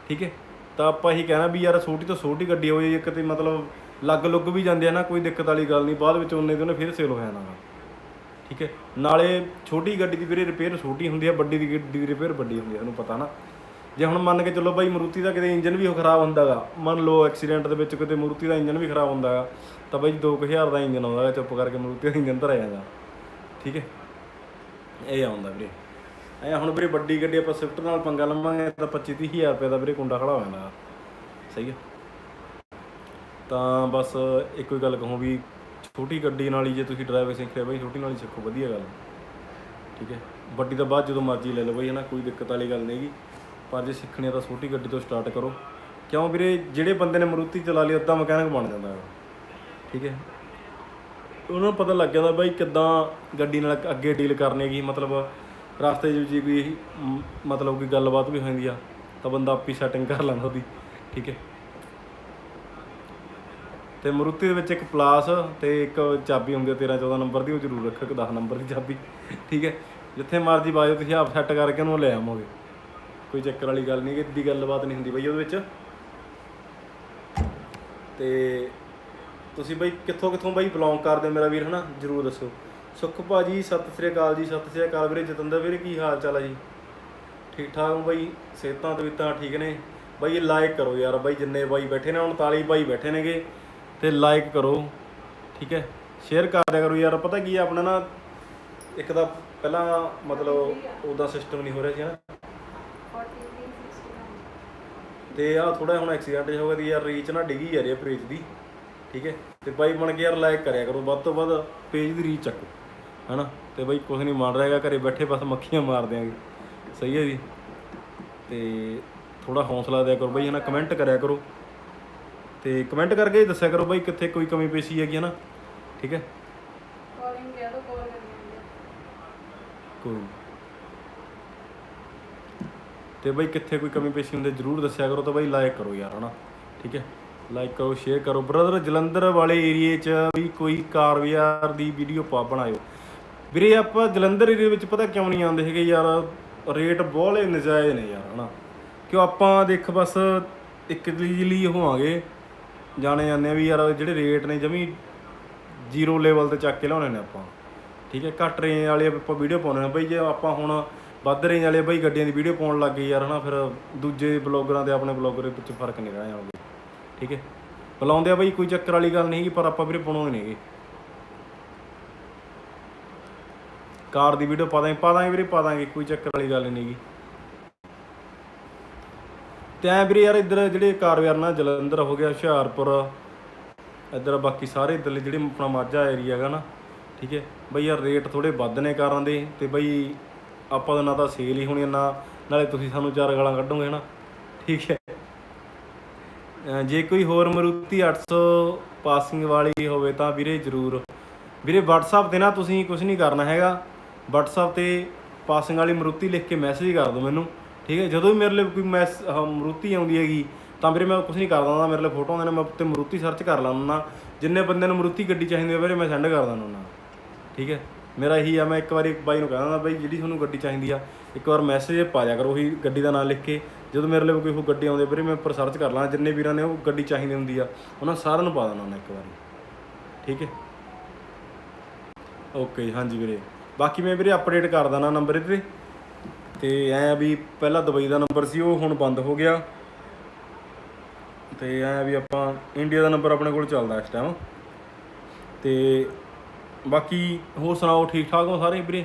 ਠੀਕ ਹੈ? ਤਾਂ ਆਪਾਂ ਇਹੀ ਕਹਿਣਾ ਵੀ ਯਾਰ ਛੋਟੀ ਤੋਂ ਛੋਟੀ ਗੱਡੀ ਹੋਏ ਇੱਕ ਤੇ ਮਤਲਬ ਲੱਗ ਲੁੱਗ ਵੀ ਜਾਂਦੇ ਆ ਨਾ, ਕੋਈ ਦਿੱਕਤ ਵਾਲੀ ਗੱਲ ਨਹੀਂ, ਬਾਅਦ ਵਿੱਚ ਉਹਨੇ ਦੇ ਉਹਨੇ ਫਿਰ ਸੇਲ ਹੋ ਜਾਣਾ ਠੀਕ ਹੈ? ਨਾਲੇ ਛੋਟੀ ਗੱਡੀ ਦੀ ਵੀਰੇ ਰਿਪੇਅਰ ਛੋਟੀ ਹੁੰਦੀ ਆ, ਵੱਡੀ ਦੀ ਗੱਡੀ ਦੀ ਰਿਪੇਅਰ ਵੱਡੀ ਹੁੰਦੀ ਆ ਤੁਹਾਨੂੰ ਪਤਾ ਨਾ। ਜੇ ਹੁਣ ਮੰਨ ਕੇ ਚੱਲੋ ਬਾਈ ਮਰੂਤੀ ਦਾ ਕਿਤੇ ਇੰਜਨ ਵੀ ਉਹ ਖਰਾਬ ਹੁੰਦਾਗਾ ਮੰਨ ਲਓ ਐਕਸੀਡੈਂਟ ਦੇ ਵਿੱਚ ਕਿਤੇ ਮਰੂਤੀ ਦਾ ਇੰਜਨ ਵੀ ਖਰਾਬ ਹੁੰਦਾਗਾ ਤਾਂ ਬਾਈ 2000 ਦਾ ਇੰਜਨ ਆਉਂਦਾ ਗਾ, ਚੁੱਪ ਕਰਕੇ ਮਰੂਤੀ ਦਾ ਇੰਜਨ ਧਰਿਆ ਜਾਂਦਾ। ਠੀਕ ਹੈ? ਇਹ ਆਉਂਦਾ ਵੀਰੇ। ਐ ਹੁਣ ਵੀਰੇ ਵੱਡੀ ਗੱਡੀ ਆਪਾਂ ਸਵਿਫਟ ਨਾਲ ਪੰਗਾ ਲਵਾਂਗੇ ਤਾਂ 25 ਹਜ਼ਾਰ ਰੁਪਏ ਦਾ ਵੀਰੇ ਕੁੰਡਾ ਖੜਾ ਹੋ ਜਾਂਦਾ। ਸਹੀ ਹੈ? ਤਾਂ ਬਸ ਇੱਕੋ ਹੀ ਗੱਲ ਕਹੂੰ ਵੀ ਛੋਟੀ ਗੱਡੀ ਨਾਲ ਹੀ ਜੇ ਤੁਸੀਂ ਡਰਾਈਵਿੰਗ ਸਿੱਖ ਰਹੇ ਬਾਈ ਛੋਟੀ ਨਾਲ ਹੀ ਸਿੱਖੋ ਵਧੀਆ ਗੱਲ। ਠੀਕ ਹੈ? ਵੱਡੀ ਤਾਂ ਬਾਅਦ ਜਦੋਂ ਮਰਜ਼ੀ ਲੈ ਲਓ ਬਈ ਹਨਾ? ਕੋਈ ਦਿੱਕਤ ਵਾਲੀ ਗੱਲ ਨਹੀਂਗੀ ਪਰ ਜੇ ਸਿੱਖਣੀ ਆ ਤਾਂ ਛੋਟੀ ਗੱਡੀ ਤੋਂ ਸਟਾਰਟ ਕਰੋ। ਕਿਉਂ ਵੀਰੇ? ਜਿਹੜੇ ਬੰਦੇ ਨੇ ਮਰੂਤੀ ਚਲਾ ਲਈ ਅੱਧਾ ਮਕੈਨਿਕ ਬਣ ਜਾਂਦਾ ਹੈ। ਠੀਕ ਹੈ? ਉਹਨਾਂ ਨੂੰ ਪਤਾ ਲੱਗ ਜਾਂਦਾ ਬਾਈ ਕਿੱਦਾਂ ਗੱਡੀ ਨਾਲ ਅੱਗੇ ਡੀਲ ਕਰਨੀ ਹੈਗੀ। ਮਤਲਬ ਰਸਤੇ 'ਚ ਜੇ ਕੋਈ ਮਤਲਬ ਕੋਈ ਗੱਲਬਾਤ ਵੀ ਹੋ ਜਾਂਦੀ ਆ, ਤਾਂ ਬੰਦਾ ਆਪੀ ਸੈਟਿੰਗ ਕਰ ਲੈਂਦਾ ਉਹਦੀ। ਠੀਕ ਹੈ? ਤੇ ਮਰੂਤੀ ਦੇ ਵਿੱਚ ਇੱਕ ਪਲਾਸ ਤੇ ਇੱਕ ਚਾਬੀ ਹੁੰਦੀ ਹੈ 13 14 ਨੰਬਰ ਦੀ, ਉਹ ਜ਼ਰੂਰ ਰੱਖੋ ਇੱਕ 10 ਨੰਬਰ ਦੀ ਚਾਬੀ। ਠੀਕ ਹੈ? ਜਿੱਥੇ ਮਰਜ਼ੀ ਬਾਜੋ, ਤੁਸੀਂ ਆਪ ਸੈੱਟ ਕਰਕੇ ਉਹਨੂੰ ਲੈ ਆਵੋਗੇ। ਕੋਈ ਚੱਕਰ ਵਾਲੀ ਗੱਲ ਨਹੀਂ ਦੀ ਗੱਲਬਾਤ ਨਹੀਂ ਹੁੰਦੀ ਬਈ ਉਹਦੇ ਵਿੱਚ। ਤੇ ਤੁਸੀਂ ਬਈ ਕਿੱਥੋਂ ਕਿੱਥੋਂ ਬਈ ਬਿਲੋਂਗ ਕਰਦੇ ਹੋ ਮੇਰਾ ਵੀਰ, ਹਨਾ? ਜਰੂਰ ਦੱਸੋ। ਸੁਖ ਭਾਜੀ, ਸਤਿ ਸ੍ਰੀ ਅਕਾਲ ਜੀ, ਸਤਿ ਸ੍ਰੀ ਅਕਾਲ ਵੀਰੇ। ਜਤਿੰਦਰ ਵੀਰੇ, ਕੀ ਹਾਲ ਚਾਲ ਹੈ ਜੀ? ਠੀਕ ਠਾਕ ਹੋ ਬਈ? ਸਿਹਤਾਂ ਤਵੀਤਾਂ ਠੀਕ ਨੇ? ਬਈ ਇਹ ਲਾਈਕ ਕਰੋ ਯਾਰ ਬਈ, ਜਿੰਨੇ ਬਾਈ ਬੈਠੇ ਨੇ 39 ਬਾਈ ਬੈਠੇ ਨੇਗੇ। ਤੇ ਲਾਈਕ ਕਰੋ, ਠੀਕ ਹੈ? ਸ਼ੇਅਰ ਕਰ ਦਿਆ ਕਰੋ ਯਾਰ। ਪਤਾ ਕੀ ਹੈ ਆਪਣਾ ਨਾ ਇੱਕ ਤਾਂ ਪਹਿਲਾਂ ਮਤਲਬ ਉਹਦਾ ਸਿਸਟਮ ਨਹੀਂ ਹੋ ਰਿਹਾ ਸੀ ਨਾ ਤੇ ਆ ਥੋੜਾ ਹੁਣ ਐਕਸੀਡੈਂਟ ਹੋ ਗਿਆ ਦੀ ਯਾਰ ਰੀਚ ਨਾ ਡਿੱਗੀ ਜਾ ਰਹੀ ਹੈ ਪੇਜ ਦੀ ਠੀਕ ਹੈ? ਤੇ ਬਾਈ ਬਣ ਕੇ ਯਾਰ ਲਾਈਕ ਕਰਿਆ ਕਰੋ ਵੱਧ ਤੋਂ ਵੱਧ ਪੇਜ ਦੀ ਰੀਚ ਚੱਕੋ ਹਨਾ? ਤੇ ਬਾਈ ਕੁਝ ਨਹੀਂ ਮੰਨ ਰਿਹਾਗਾ ਘਰੇ ਬੈਠੇ ਬਸ ਮੱਖੀਆਂ ਮਾਰ ਦਿਆਂਗੇ ਸਹੀ ਹੈ ਜੀ? ਤੇ ਥੋੜਾ ਹੌਸਲਾ ਦਿਆ ਕਰੋ ਬਾਈ ਹਨਾ ਕਮੈਂਟ ਕਰਿਆ ਕਰੋ। ਤੇ ਕਮੈਂਟ ਕਰਕੇ ਦੱਸਿਆ ਕਰੋ ਬਾਈ ਕਿੱਥੇ ਕੋਈ ਕਮੀ ਪੇਸ਼ੀ ਹੈਗੀ ਹਨਾ ਠੀਕ ਹੈ? ਕਾਲਿੰਗ ਕਹਿ ਦੋ ਕਾਲ ਕਰਨੀ ਹੈ ਕੋਈ। ਤੇ ਬਈ ਕਿੱਥੇ ਕੋਈ ਕਮੀ ਪੇਸ਼ੀ ਹੁੰਦੇ ਜਰੂਰ ਦੱਸਿਆ ਕਰੋ ਤਾਂ ਬਈ ਲਾਈਕ ਕਰੋ ਯਾਰ, ਹਨਾ? ਠੀਕ ਹੈ? ਲਾਈਕ ਕਰੋ ਸ਼ੇਅਰ ਕਰੋ। ਬ੍ਰਦਰ ਜਲੰਧਰ ਵਾਲੇ ਏਰੀਏ 'ਚ ਵੀ ਕੋਈ ਕਾਰ ਵੀਆਰ ਦੀ ਵੀਡੀਓ ਪਾ ਬਣਾਇਓ। ਵੀਰੇ ਆਪਾਂ ਜਲੰਧਰ ਏਰੀਏ ਵਿੱਚ ਪਤਾ ਕਿਉਂ ਨਹੀਂ ਆਉਂਦੇ ਹੈਗੇ ਯਾਰ? ਰੇਟ ਬਹੁਤੇ ਨਜਾਇਜ਼ ਨੇ ਯਾਰ, ਹਨਾ? ਕਿਉਂ ਆਪਾਂ ਦੇਖ ਬਸ ਇੱਕ ਲਈ ਹੋਵਾਂਗੇ ਜਾਣੇ ਜਾਂਦੇ ਆ ਵੀ ਯਾਰ ਜਿਹੜੇ ਰੇਟ ਨੇ ਜਮੀ ਜ਼ੀਰੋ ਲੈਵਲ ਤੇ ਚੱਕ ਕੇ ਲਿਆਉਣੇ ਨੇ ਆਪਾਂ। ਠੀਕ ਹੈ? ਘੱਟ ਰੇ ਵਾਲੇ ਆਪਾਂ ਵੀਡੀਓ ਪਾਉਣੇ ਨੇ ਬਈ ਜੇ ਆਪਾਂ ਹੁਣ ਵੱਧ ਰੇਂਜ ਵਾਲੇ ਬਈ ਗੱਡੀਆਂ ਦੀ ਵੀਡੀਓ ਪਾਉਣ ਲੱਗ ਗਏ ਯਾਰ, ਹਨਾ, ਫਿਰ ਦੂਜੇ ਬਲੌਗਰਾਂ ਤੇ ਆਪਣੇ ਬਲੌਗਰ ਦੇ ਵਿੱਚ ਫ਼ਰਕ ਨਹੀਂ ਰਹਿ ਜਾਣਾ ਠੀਕ ਹੈ? ਬੁਲਾਉਂਦੇ ਆ ਬਈ, ਕੋਈ ਚੱਕਰ ਵਾਲੀ ਗੱਲ ਨਹੀਂ ਹੈਗੀ, ਪਰ ਆਪਾਂ ਵੀਰੇ ਪਾਉਣੇ ਨਹੀਂਗੇ ਕਾਰ ਦੀ ਵੀਡੀਓ ਪਾ ਦਾਂਗੇ ਪਾ ਦਾਂਗੇ ਵੀਰੇ, ਪਾ ਦਾਂਗੇ, ਕੋਈ ਚੱਕਰ ਵਾਲੀ ਗੱਲ ਨਹੀਂ ਹੈਗੀ। ਤੇ ਐ ਵੀਰੇ ਯਾਰ, ਇੱਧਰ ਜਿਹੜੇ ਕਾਰਵਾਰ ਨਾ, ਜਲੰਧਰ ਹੋ ਗਿਆ, ਹੁਸ਼ਿਆਰਪੁਰ, ਇੱਧਰ ਬਾਕੀ ਸਾਰੇ ਇੱਧਰਲੇ ਜਿਹੜੇ ਆਪਣਾ ਮਾਝਾ ਏਰੀਆ ਹੈਗਾ ਨਾ, ਠੀਕ ਹੈ? ਬਈ ਯਾਰ ਰੇਟ ਥੋੜੇ ਵੱਧ ਨੇ ਕਾਰਾਂ ਦੇ, ਤੇ ਬਈ ਆਪਾਂ ਦਾ ਨਾ ਤਾਂ ਸੇਲ ਹੀ ਹੋਣੀ ਨਾ ਨਾਲੇ ਤੁਸੀਂ ਸਾਨੂੰ ਚਾਰ ਗਾਲਾਂ ਕੱਢੋਗੇ ਨਾ ਠੀਕ ਹੈ। ਜੇ ਕੋਈ ਹੋਰ ਮਰੂਤੀ 800 ਪਾਸਿੰਗ ਵਾਲੀ ਹੋਵੇ ਤਾਂ ਵੀਰੇ ਜਰੂਰ। ਵੀਰੇ WhatsApp ਤੇ ਨਾ ਤੁਸੀਂ ਕੁਝ ਨਹੀਂ ਕਰਨਾ ਹੈਗਾ। WhatsApp ਤੇ ਪਾਸਿੰਗ ਵਾਲੀ ਮਰੂਤੀ ਲਿਖ ਕੇ ਮੈਸੇਜ ਕਰ ਦਿਓ ਮੈਨੂੰ, ਠੀਕ ਹੈ? ਜਦੋਂ ਵੀ ਮੇਰੇ ਲਈ ਕੋਈ ਮੈਸ ਆਹ ਮਰੂਤੀ ਆਉਂਦੀ ਹੈਗੀ, ਤਾਂ ਵੀਰੇ ਮੈਂ ਕੁਝ ਨਹੀਂ ਕਰਦਾ ਹੁੰਦਾ, ਮੇਰੇ ਲਈ ਫੋਟੋ ਆਉਂਦੇ ਨੇ, ਮੈਂ ਉੱਤੇ ਮਰੂਤੀ ਸਰਚ ਕਰ ਲੈਂਦਾ ਜਿੰਨੇ ਬੰਦਿਆਂ ਨੂੰ ਮਰੂਤੀ ਗੱਡੀ ਚਾਹੀਦੀ ਹੋਵੇ, ਵੀਰੇ ਮੈਂ ਸੈਂਡ ਕਰ ਦਿੰਦਾ ਉਹਨਾਂ ਠੀਕ ਹੈ? ਮੇਰਾ ਇਹੀ ਆ, ਮੈਂ ਇੱਕ ਵਾਰੀ ਬਾਈ ਨੂੰ ਕਹਿੰਦਾ ਬਾਈ ਜਿਹੜੀ ਤੁਹਾਨੂੰ ਗੱਡੀ ਚਾਹੀਦੀ ਆ, ਇੱਕ ਵਾਰ ਮੈਸੇਜ ਪਾ ਦਿਆ ਕਰੋ ਉਹੀ ਗੱਡੀ ਦਾ ਨਾਮ ਲਿਖ ਕੇ। ਜਦੋਂ ਮੇਰੇ ਲਈ ਕੋਈ ਉਹ ਗੱਡੀ ਆਉਂਦੀ ਵੀਰੇ ਮੈਂ ਉੱਪਰ ਸਰਚ ਕਰ ਲਾਂ, ਜਿੰਨੇ ਵੀਰਾਂ ਨੇ ਉਹ ਗੱਡੀ ਚਾਹੀਦੀ ਹੁੰਦੀ ਆ, ਉਹਨਾਂ ਸਾਰਿਆਂ ਨੂੰ ਪਾ ਦੇਣਾ ਉਹਨਾਂ ਇੱਕ ਵਾਰੀ। ਠੀਕ ਹੈ? ਓਕੇ ਹਾਂਜੀ ਵੀਰੇ। ਬਾਕੀ ਮੈਂ ਵੀਰੇ ਅਪਡੇਟ ਕਰ ਦਣਾ ਨੰਬਰ ਇਹਦੇ ਤੇ। ਐ ਵੀ ਪਹਿਲਾਂ ਦੁਬਈ ਦਾ ਨੰਬਰ ਸੀ, ਉਹ ਹੁਣ ਬੰਦ ਹੋ ਗਿਆ। ਤੇ ਐ ਵੀ ਆਪਾਂ ਇੰਡੀਆ ਦਾ ਨੰਬਰ ਆਪਣੇ ਕੋਲ ਚੱਲਦਾ ਇਸ ਟਾਈਮ ਤੇ ਬਾਕੀ ਹੋਰ ਸੁਣਾਓ ਠੀਕ ਠਾਕ ਹੋ ਸਾਰੇ ਵੀਰੇ?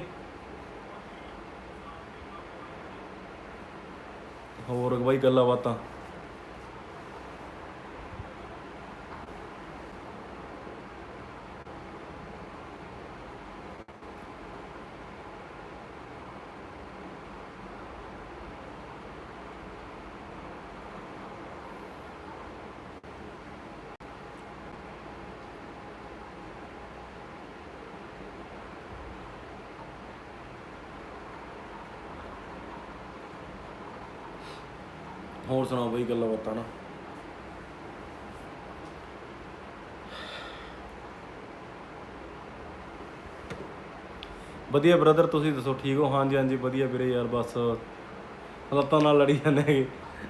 ਹੋਰ ਬਾਈ ਗੱਲਾਂ ਬਾਤਾਂ। ਹੋਰ ਸੁਣਾਓ ਬਈ ਗੱਲਾਂ ਬਾਤਾਂ ਨਾ। ਵਧੀਆ ਬ੍ਰਦਰ ਤੁਸੀਂ ਦੱਸੋ, ਠੀਕ ਹੋ? ਹਾਂਜੀ ਹਾਂਜੀ, ਵਧੀਆ ਵੀਰੇ ਯਾਰ, ਬਸ ਹਾਲਾਤਾਂ ਨਾਲ ਲੜੀ ਜਾਂਦੇ ਹੈਗੇ।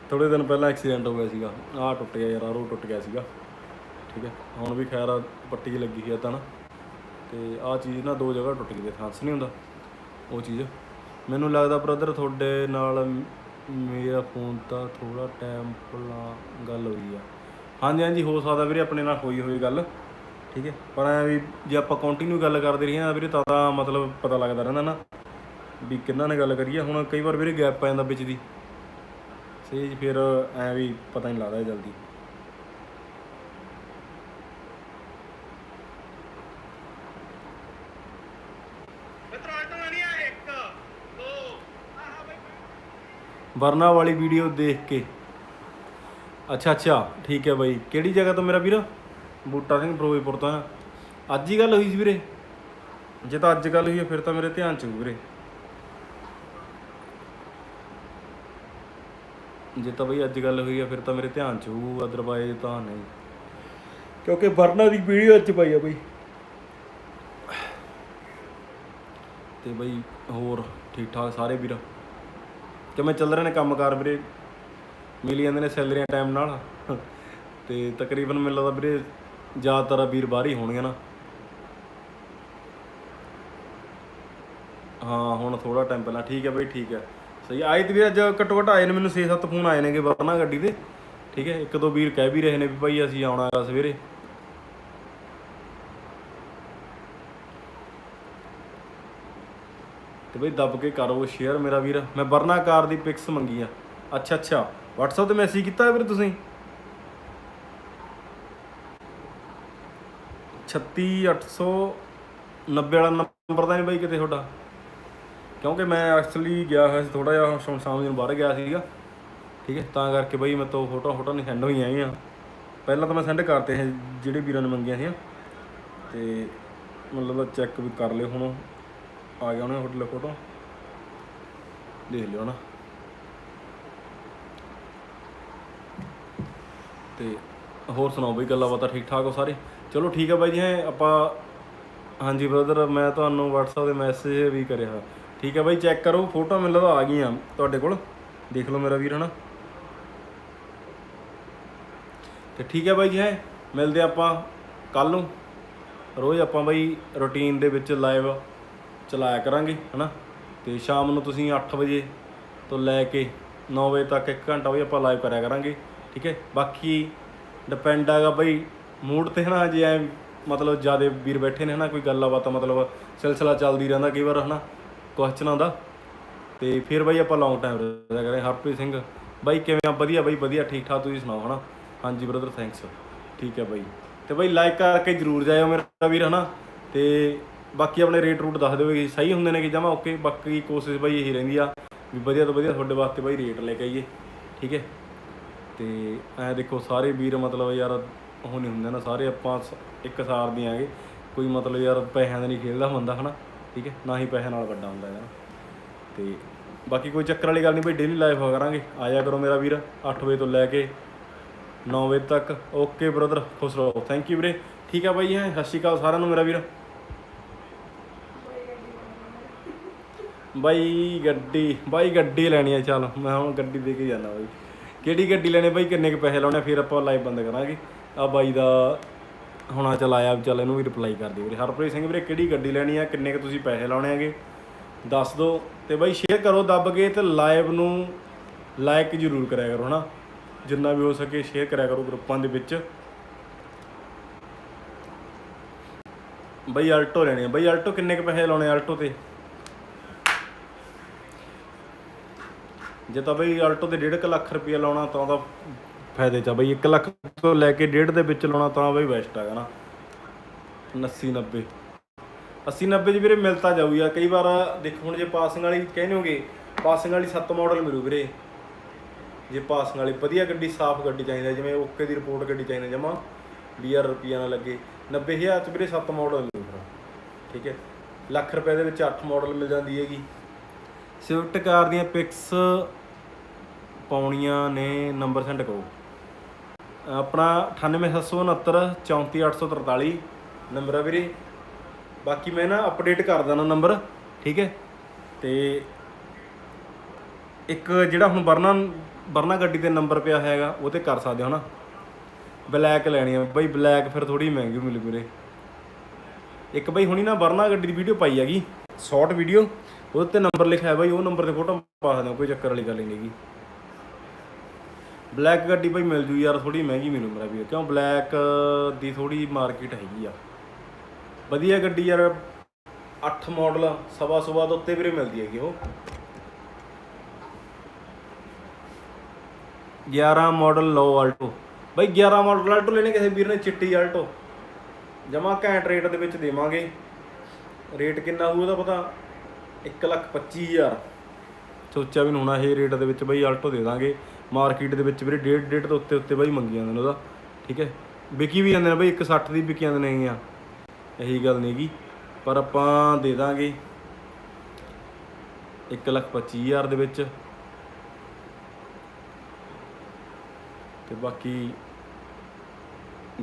ਥੋੜੇ ਦਿਨ ਪਹਿਲਾਂ ਐਕਸੀਡੈਂਟ ਹੋ ਗਿਆ ਸੀਗਾ। ਆਹ ਟੁੱਟ ਗਿਆ ਯਾਰ, ਆਹ ਟੁੱਟ ਗਿਆ ਸੀਗਾ। ਠੀਕ ਹੈ, ਹੁਣ ਵੀ ਖੈਰ ਆ, ਪੱਟੀ ਲੱਗੀ ਹੋਈ ਆ ਤਾਂ ਨਾ। ਤੇ ਆਹ ਚੀਜ਼ ਨਾ ਦੋ ਜਗ੍ਹਾ ਟੁੱਟ ਗਈ ਤੇ ਹੱਥ ਨਹੀਂ ਹੁੰਦਾ। ਉਹ ਚੀਜ਼। ਮੈਨੂੰ ਲੱਗਦਾ ਬ੍ਰਦਰ ਤੁਹਾਡੇ ਨਾਲ ਮੇਰਾ ਫੋਨ ਤਾਂ ਥੋੜਾ ਟਾਈਮ ਪਹਿਲਾਂ ਗੱਲ ਹੋਈ ਆ। ਹਾਂਜੀ ਹਾਂਜੀ, ਹੋ ਸਕਦਾ ਵੀਰੇ ਆਪਣੇ ਨਾਲ ਹੋਈ ਹੋਈ ਗੱਲ, ਠੀਕ ਹੈ? ਪਰ ਐ ਵੀ ਜੇ ਆਪਾਂ ਕੰਟੀਨਿਊ ਗੱਲ ਕਰਦੇ ਰਹੀਏ ਤਾਂ ਵੀਰੇ ਤਾਂ ਤਾਂ ਮਤਲਬ ਪਤਾ ਲੱਗਦਾ ਰਹਿੰਦਾ ਨਾ ਵੀ ਕਿੰਨਾ ਨੇ ਗੱਲ ਕਰੀਏ ਹੁਣ ਕਈ ਵਾਰ ਵੀਰੇ ਗੈਪ ਪੈ ਜਾਂਦਾ ਵਿੱਚ ਦੀ। ਸਹੀ ਫਿਰ ਐ ਵੀ ਪਤਾ ਨਹੀਂ ਲੱਗਦਾ ਜਲਦੀ ਮਿੱਤਰੋ ਅੱਜ ਤੋਂ ਨਹੀਂ ਆ ਇੱਕ ਵਰਨਾ ਵਾਲੀ ਵੀਡੀਓ ਦੇਖ ਕੇ। ਅੱਛਾ ਅੱਛਾ, ਠੀਕ ਹੈ ਬਾਈ। ਕਿਹੜੀ ਜਗ੍ਹਾ ਤੋਂ ਮੇਰਾ ਵੀਰ? ਬੂਟਾ ਸਿੰਘ ਫਿਰੋਜ਼ਪੁਰ ਤੋਂ। ਅੱਜ ਹੀ ਗੱਲ ਹੋਈ ਸੀ ਵੀਰੇ। ਜੇ ਤਾਂ ਅੱਜ ਗੱਲ ਹੋਈ ਹੈ, ਫਿਰ ਤਾਂ ਮੇਰੇ ਧਿਆਨ ਚ ਹੋਊ ਵੀਰੇ। ਜੇ ਤਾਂ ਬਈ ਅੱਜ ਗੱਲ ਹੋਈ ਆ ਫਿਰ ਤਾਂ ਮੇਰੇ ਧਿਆਨ ਚ ਹੋਊ ਅਦਰਵਾਈਜ਼ ਤਾਂ ਨਹੀਂ। ਕਿਉਂਕਿ ਵਰਨਾ ਦੀ ਵੀਡੀਓ ਅੱਜ ਪਾਈ ਆ ਬਈ। ਤੇ ਬਈ, ਹੋਰ ਠੀਕ ਠਾਕ ਸਾਰੇ ਵੀਰ? ਕਿਵੇਂ ਚੱਲ ਰਹੇ ਨੇ ਕੰਮਕਾਰ ਵੀਰੇ। ਮਿਲੀ ਜਾਂਦੇ ਨੇ ਸੈਲਰੀਆਂ ਟਾਈਮ ਨਾਲ। ਤੇ ਤਕਰੀਬਨ ਮੈਨੂੰ ਲੱਗਦਾ ਵੀਰੇ ਜ਼ਿਆਦਾਤਰ ਵੀਰ ਬਾਹਰ ਹੀ ਹੋਣਗੇ ਨਾ। ਹਾਂ, ਹੁਣ ਥੋੜਾ ਟਾਈਮ ਪਹਿਲਾਂ। ਠੀਕ ਹੈ ਬਈ, ਠੀਕ ਹੈ। ਸਹੀ ਆਏ ਤੇ ਵੀ ਅੱਜ ਘੱਟੋ ਘੱਟ ਆਏ ਨੇ ਮੈਨੂੰ 6-7 ਫੋਨ ਆਏ ਨੇਗੇ ਵਰਨਾ ਗੱਡੀ ਦੇ। ਠੀਕ ਹੈ, ਇੱਕ ਦੋ ਵੀਰ ਕਹਿ ਵੀ ਰਹੇ ਨੇ ਵੀ ਭਾਈ ਅਸੀਂ ਆਉਣਾ ਹੈ ਸਵੇਰੇ। ਤੇ ਬਈ ਦੱਬ ਕੇ ਕਰੋ ਸ਼ੇਅਰ ਮੇਰਾ ਵੀਰ। ਮੈਂ ਵਰਨਾ ਕਾਰ ਦੀ ਪਿਕਸ ਮੰਗੀ ਆ। ਅੱਛਾ ਅੱਛਾ। WhatsApp ਤੇ ਮੈਸੇਜ ਕੀਤਾ ਹੈ ਵੀਰ ਤੁਸੀਂ? 36890 ਵਾਲਾ ਨੰਬਰ ਤਾਂ ਨਹੀਂ ਬਾਈ ਕਿਤੇ ਤੁਹਾਡਾ। ਕਿਉਂਕਿ ਮੈਂ ਐਕਚੁਅਲੀ ਗਿਆ ਹੋਇਆ ਸੀ ਥੋੜਾ ਜਿਹਾ ਸ਼ਾਮ ਸ਼ਾਮ ਨੂੰ ਬਾਹਰ ਗਿਆ ਸੀਗਾ। ਠੀਕ ਹੈ, ਤਾਂ ਕਰਕੇ ਬਾਈ ਮੈਂ ਤੋਂ ਫੋਟੋ ਫੋਟੋ ਨਹੀਂ ਸੈਂਡ ਹੋਈਆਂ ਆਈਆਂ ਪਹਿਲਾਂ ਤਾਂ ਮੈਂ ਸੈਂਡ ਕਰਤੇ ਜਿਹੜੇ ਵੀਰਾਂ ਨੇ ਮੰਗੀਆਂ ਸੀ ਤੇ ਮਤਲਬ ਚੈੱਕ ਵੀ ਕਰ ਲਿਓ ਹੁਣ। ਆ ਗਿਆ ਉਹਨੇ ਹੋਟਲ ਫੋਟੋ ਦੇਖ ਲਿਓ ਨਾ। ਤੇ ਹੋਰ ਸੁਣਾਓ ਬਈ, ਗੱਲਾਂ ਬਾਤਾਂ ਠੀਕ ਠਾਕ ਹੋ ਸਾਰੇ? ਚਲੋ ਠੀਕ ਆ ਬਾਈ ਜੀ, ਹੈ, ਆਪਾਂ ਹਾਂਜੀ ਬ੍ਰਦਰ ਮੈਂ ਤੁਹਾਨੂੰ WhatsApp ਤੇ ਮੈਸੇਜ ਵੀ ਕਰਿਆ ਠੀਕ ਹੈ ਬਾਈ ਚੈੱਕ ਕਰੋ ਫੋਟੋ ਮੈਨੂੰ ਲੱਗਦਾ ਆ ਗਈਆਂ ਤੁਹਾਡੇ ਕੋਲ। ਦੇਖ ਲਓ ਮੇਰਾ ਵੀਰ ਹਨਾ। ਤੇ ਠੀਕ ਹੈ ਬਾਈ ਜੀ, ਹੈ, ਮਿਲਦੇ ਆਪਾਂ ਕੱਲ ਨੂੰ। ਰੋਜ਼ ਆਪਾਂ ਬਾਈ ਰੁਟੀਨ ਦੇ ਵਿੱਚ ਲਾਈਵ ਚਲਾਇਆ ਕਰਾਂਗੇ, ਹਨਾ? ਤੇ ਸ਼ਾਮ ਨੂੰ ਤੁਸੀਂ 8 ਵਜੇ ਤੋਂ ਲੈ ਕੇ 9 ਵਜੇ ਤੱਕ 1 ਘੰਟਾ ਵੀ ਆਪਾਂ ਲਾਈਵ ਕਰਿਆ ਕਰਾਂਗੇ, ਠੀਕ ਹੈ? ਬਾਕੀ ਡਿਪੈਂਡ ਹੈਗਾ ਬਈ ਮੂਡ ਤੇ, ਹਨਾ? ਜੇ ਐ ਮਤਲਬ ਜਿਆਦੇ ਵੀਰ ਬੈਠੇ ਨੇ, ਹਨਾ? ਕੋਈ ਗੱਲਬਾਤ, ਮਤਲਬ ਸਿਲਸਿਲਾ ਚੱਲਦੀ ਰਹਿੰਦਾ ਕਈ ਵਾਰ, ਹਨਾ? ਕੁਐਸਚਨਾਂ ਦਾ। ਤੇ ਫਿਰ ਬਾਈ ਆਪਾਂ ਲੌਂਗ ਟਾਈਮ ਰਹਿ ਕਰੇ ਹਰਪ੍ਰੀਤ ਸਿੰਘ, ਬਾਈ ਕਿਵੇਂ ਆ? ਵਧੀਆ, ਬਾਈ ਵਧੀਆ, ਠੀਕ ਠਾਕ ਤੁਸੀਂ ਸੁਣਾਓ, ਹਨਾ? ਹਾਂਜੀ ਬ੍ਰਦਰ ਥੈਂਕਸ ਠੀਕ ਹੈ ਬਾਈ। ਤੇ ਬਾਈ ਲਾਈਕ ਕਰਕੇ ਜਰੂਰ ਜਾਇਓ ਮੇਰਾ ਵੀਰ, ਹਨਾ? ਤੇ ਬਾਕੀ ਆਪਣੇ ਰੇਟ ਰੂਟ ਦੱਸ ਦਿਓ ਕਿ ਸਹੀ ਹੁੰਦੇ ਨੇ ਕਿ ਜਮਾ ਓਕੇ, ਬਾਕੀ ਕੋਸ਼ਿਸ਼ ਬਾਈ ਇਹੀ ਰਹਿੰਦੀ ਆ ਵੀ ਵਧੀਆ ਤੋਂ ਵਧੀਆ ਤੁਹਾਡੇ ਵਾਸਤੇ ਬਾਈ ਰੇਟ ਲੈ ਕੇ ਆਈਏ, ਠੀਕ ਹੈ? ਤੇ ਐ ਦੇਖੋ, ਸਾਰੇ ਵੀਰ ਮਤਲਬ ਯਾਰ ਉਹ ਨਹੀਂ ਹੁੰਦੇ ਨਾ, ਸਾਰੇ ਆਪਾਂ ਸ- ਇੱਕ ਸਾਰ ਦੇ ਆਂਗੇ। ਕੋਈ ਮਤਲਬ ਯਾਰ ਪੈਸਿਆਂ ਦਾ ਨਹੀਂ ਖੇਡਦਾ ਹੁੰਦਾ ਹਨਾ? ਠੀਕ ਹੈ? ਨਾ ਹੀ ਪੈਸਿਆਂ ਨਾਲ ਵੱਡਾ ਹੁੰਦਾ ਹੈ ਤੇ ਬਾਕੀ ਕੋਈ ਚੱਕਰ ਵਾਲੀ ਗੱਲ ਨਹੀਂ ਬਈ ਡੇਲੀ ਲਾਈਫ ਕਰਾਂਗੇ। ਆਇਆ ਕਰੋ ਮੇਰਾ ਵੀਰ 8 ਵਜੇ ਤੋਂ ਲੈ ਕੇ 9 ਵਜੇ ਤੱਕ। ਓਕੇ ਬ੍ਰਦਰ ਖੁਸ਼ ਰਹੋ। ਥੈਂਕ ਯੂ ਵੀਰੇ। ਠੀਕ ਹੈ ਬਾਈ, ਹੈ? ਸਤਿ ਸ਼੍ਰੀ ਅਕਾਲ ਸਾਰਿਆਂ ਨੂੰ ਮੇਰਾ ਵੀਰ। ਬਾਈ ਗੱਡੀ ਬਾਈ ਗੱਡੀ ਲੈਣੀ ਆ, ਚੱਲ ਮੈਂ ਹੁਣ ਗੱਡੀ ਦੇ ਕੇ ਜਾਣਾ ਬਾਈ। ਕਿਹੜੀ ਗੱਡੀ ਲੈਣੀ ਬਾਈ? ਕਿੰਨੇ ਕੁ ਪੈਸੇ ਲਾਉਣੇ ਫਿਰ ਆਪਾਂ ਲਾਈਵ ਬੰਦ ਕਰਾਂਗੇ। ਆ ਬਾਈ ਦਾ ਹੁਣਾ ਚੱਲ ਆਇਆ ਚੱਲ ਇਹਨੂੰ ਵੀ ਰਿਪਲਾਈ ਕਰ ਦਿਓ ਵੀਰੇ। ਹਰਪ੍ਰੀਤ ਸਿੰਘ ਵੀਰੇ, ਕਿਹੜੀ ਗੱਡੀ ਲੈਣੀ ਆ? ਕਿੰਨੇ ਕੁ ਤੁਸੀਂ ਪੈਸੇ ਲਾਉਣੇ ਹੈਗੇ? ਦੱਸ ਦਿਓ ਤੇ ਬਾਈ ਸ਼ੇਅਰ ਕਰੋ, ਦੱਬ ਕੇ ਤੇ ਲਾਈਵ ਨੂੰ ਲਾਈਕ ਜ਼ਰੂਰ ਕਰਿਆ ਕਰੋ, ਹਨਾ? ਜਿੰਨਾ ਵੀ ਹੋ ਸਕੇ ਸ਼ੇਅਰ ਕਰਿਆ ਕਰੋ ਗਰੁੱਪਾਂ ਦੇ ਵਿੱਚ। ਬਾਈ ਆਲਟੋ ਲੈਣੀ ਆ। ਬਾਈ ਆਲਟੋ ਕਿੰਨੇ ਕੁ ਪੈਸੇ ਲਾਉਣੇ ਆਲਟੋ ਤੇ? ਜੇ ਤਾਂ ਬਈ ਆਲਟੋ ਤੇ 1.5 ਲੱਖ ਰੁਪਏ ਲਾਉਣਾ ਤਾਂ ਉਹਦਾ ਫਾਇਦੇ ਚ ਆ ਬਈ 1 ਲੱਖ ਤੋਂ ਲੈ ਕੇ 1.5 ਦੇ ਵਿੱਚ ਲਾਉਣਾ ਤਾਂ ਬਈ ਬੈਸਟ ਹੈਗਾ ਨਾ 80 90 80 90 ਚ ਵੀਰੇ ਮਿਲਤਾ ਜਾਊ ਯਾਰ, ਕਈ ਵਾਰ ਦੇਖੋ ਹੁਣ ਜੇ ਪਾਸਿੰਗ ਵਾਲੀ ਕਹਿੰਦੇ ਹੋਗੇ ਪਾਸਿੰਗ ਵਾਲੀ 7 ਮਾਡਲ ਮਿਲੂ ਵੀਰੇ। ਜੇ ਪਾਸਿੰਗ ਵਾਲੀ ਵਧੀਆ ਗੱਡੀ, ਸਾਫ਼ ਗੱਡੀ ਚਾਹੀਦਾ ਜਿਵੇਂ ਓਕੇ ਦੀ ਰਿਪੋਰਟ ਗੱਡੀ ਚਾਹੀਦੀ ਜਮਾ 20000 ਰੁਪਈਆ ਨਾ ਲੱਗੇ। 90000 ਚ ਵੀਰੇ 7 ਮਾਡਲ ਮਿਲੂ ਫਿਰ ਠੀਕ ਹੈ? ਲੱਖ ਰੁਪਏ ਦੇ ਵਿੱਚ 8 ਮਾਡਲ ਮਿਲ ਜਾਂਦੀ ਹੈਗੀ। ਸਵਿਫਟ ਕਾਰ ਦੀਆਂ ਪਿਕਸ ਪਾਉਣੀਆਂ ਨੇ ਨੰਬਰ ਸੈਂਡ ਕਰੋ। ਆਪਣਾ 98769 34843 ਨੰਬਰ ਆ ਵੀਰੇ। ਬਾਕੀ ਮੈਂ ਨਾ ਅਪਡੇਟ ਕਰ ਦਣਾ ਨੰਬਰ, ਠੀਕ ਹੈ? ਤੇ ਇੱਕ ਜਿਹੜਾ ਹੁਣ ਵਰਨਾ ਵਰਨਾ ਗੱਡੀ ਤੇ ਨੰਬਰ ਪਿਆ ਹੈਗਾ, ਉਹ ਤੇ ਕਰ ਸਕਦੇ ਹੋ ਨਾ ਬਲੈਕ ਲੈਣੀ ਆ। ਬਈ ਬਲੈਕ ਫਿਰ ਥੋੜੀ ਮਹਿੰਗੀ ਮਿਲੂ ਵੀਰੇ। ਇੱਕ ਬਈ ਹੁਣੀ ਨਾ ਵਰਨਾ ਗੱਡੀ ਦੀ ਵੀਡੀਓ ਪਾਈ ਹੈਗੀ ਸ਼ਾਰਟ ਵੀਡੀਓ ਉਹਦੇ ਤੇ ਨੰਬਰ ਲਿਖਿਆ ਹੈ ਬਾਈ, ਉਹ ਨੰਬਰ ਤੇ ਫੋਟੋ ਪਾ ਸਕਦੇ ਹੋ, ਕੋਈ ਚੱਕਰ ਵਾਲੀ ਗੱਲ ਨਹੀਂ ਹੈਗੀ। ਬਲੈਕ ਗੱਡੀ ਬਾਈ ਮਿਲ ਜੂ ਯਾਰ ਥੋੜੀ ਮਹਿੰਗੀ ਮਿਲੂ ਮੇਰਾ ਵੀਰ। ਕਿਉਂ? ਬਲੈਕ ਦੀ ਥੋੜੀ ਮਾਰਕੀਟ ਹੈਗੀ ਆ। ਵਧੀਆ ਗੱਡੀ ਯਾਰ 8 ਮਾਡਲ ਸਵਾ ਸਵਾ ਦੇ ਉੱਤੇ ਵੀਰੇ ਮਿਲਦੀ ਹੈਗੀ ਉਹ। 11 ਮਾਡਲ ਲਓ ਆਲਟੋ ਬਾਈ 11 ਮਾਡਲ ਆਲਟੋ ਲੈਣੇ ਕਿਸੇ ਵੀਰ ਨੇ, ਚਿੱਟੀ ਆਲਟੋ ਜਮਾ ਘੈਂਟ ਰੇਟ ਦੇ ਵਿੱਚ ਦੇਵਾਂਗੇ। ਰੇਟ ਕਿੰਨਾ ਹੋਊ ਉਹਦਾ ਪਤਾ? 125000 ਸੋਚਿਆ ਵੀ ਨਹੀਂ ਹੋਣਾ ਇਹ ਰੇਟ ਦੇ ਵਿੱਚ ਬਈ ਆਲਟੋ ਦੇ ਦਾਂਗੇ। ਮਾਰਕੀਟ ਦੇ ਵਿੱਚ ਵੀਰੇ, ਡੇਢ ਡੇਢ ਤੋਂ ਉੱਤੇ ਉੱਤੇ ਬਾਈ ਮੰਗੀ ਜਾਂਦੇ ਨੇ ਉਹਦਾ, ਠੀਕ ਹੈ? ਵਿਕੀ ਵੀ ਜਾਂਦੇ ਨੇ ਬਈ 160 ਦੀ ਵਿਕੀ ਜਾਂਦੇ ਨੇ ਹੈਗੀਆਂ ਇਹੀ ਗੱਲ ਨਹੀਂਗੀ ਪਰ ਆਪਾਂ ਦੇ ਦਾਂਗੇ 125000 ਦੇ ਵਿੱਚ। ਤੇ ਬਾਕੀ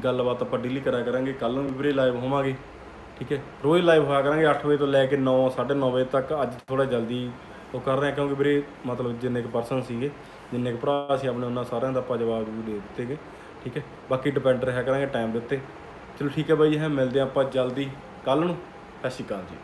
ਗੱਲਬਾਤ ਆਪਾਂ ਡੇਲੀ ਕਰਿਆ ਕਰਾਂਗੇ। ਕੱਲ ਨੂੰ ਵੀ ਵੀਰੇ ਲਾਈਵ ਹੋਵਾਂਗੇ, ਠੀਕ ਹੈ? ਰੋਜ਼ ਲਾਈਵ ਹੋਇਆ ਕਰਾਂਗੇ 8 ਵਜੇ ਤੋਂ ਲੈ ਕੇ 9 9:30 ਵਜੇ ਤੱਕ। ਅੱਜ ਥੋੜਾ ਜਲਦੀ ਉਹ ਕਰ ਰਹੇ ਹਾਂ ਕਿਉਂਕਿ ਵੀਰੇ, ਮਤਲਬ ਜਿੰਨੇ ਕੁ ਪਰਸਨ ਸੀਗੇ। ਜਿੰਨੇ ਕੁ ਭਰਾ ਸੀ ਆਪਣੇ, ਉਹਨਾਂ ਸਾਰਿਆਂ ਦਾ ਆਪਾਂ ਜਵਾਬ ਵੀ ਦੇ ਦਿੱਤੇਗੇ ਠੀਕ ਹੈ? ਬਾਕੀ ਡਿਪੈਂਡ ਰਿਹਾ ਕਰਾਂਗੇ ਟਾਈਮ ਦੇ ਉੱਤੇ। ਚਲੋ ਠੀਕ ਹੈ ਬਾਈ ਹੈ, ਮਿਲਦੇ ਹਾਂ ਆਪਾਂ ਜਲਦੀ ਕੱਲ ਨੂੰ। ਸਤਿ ਸ਼੍ਰੀ ਅਕਾਲ ਜੀ।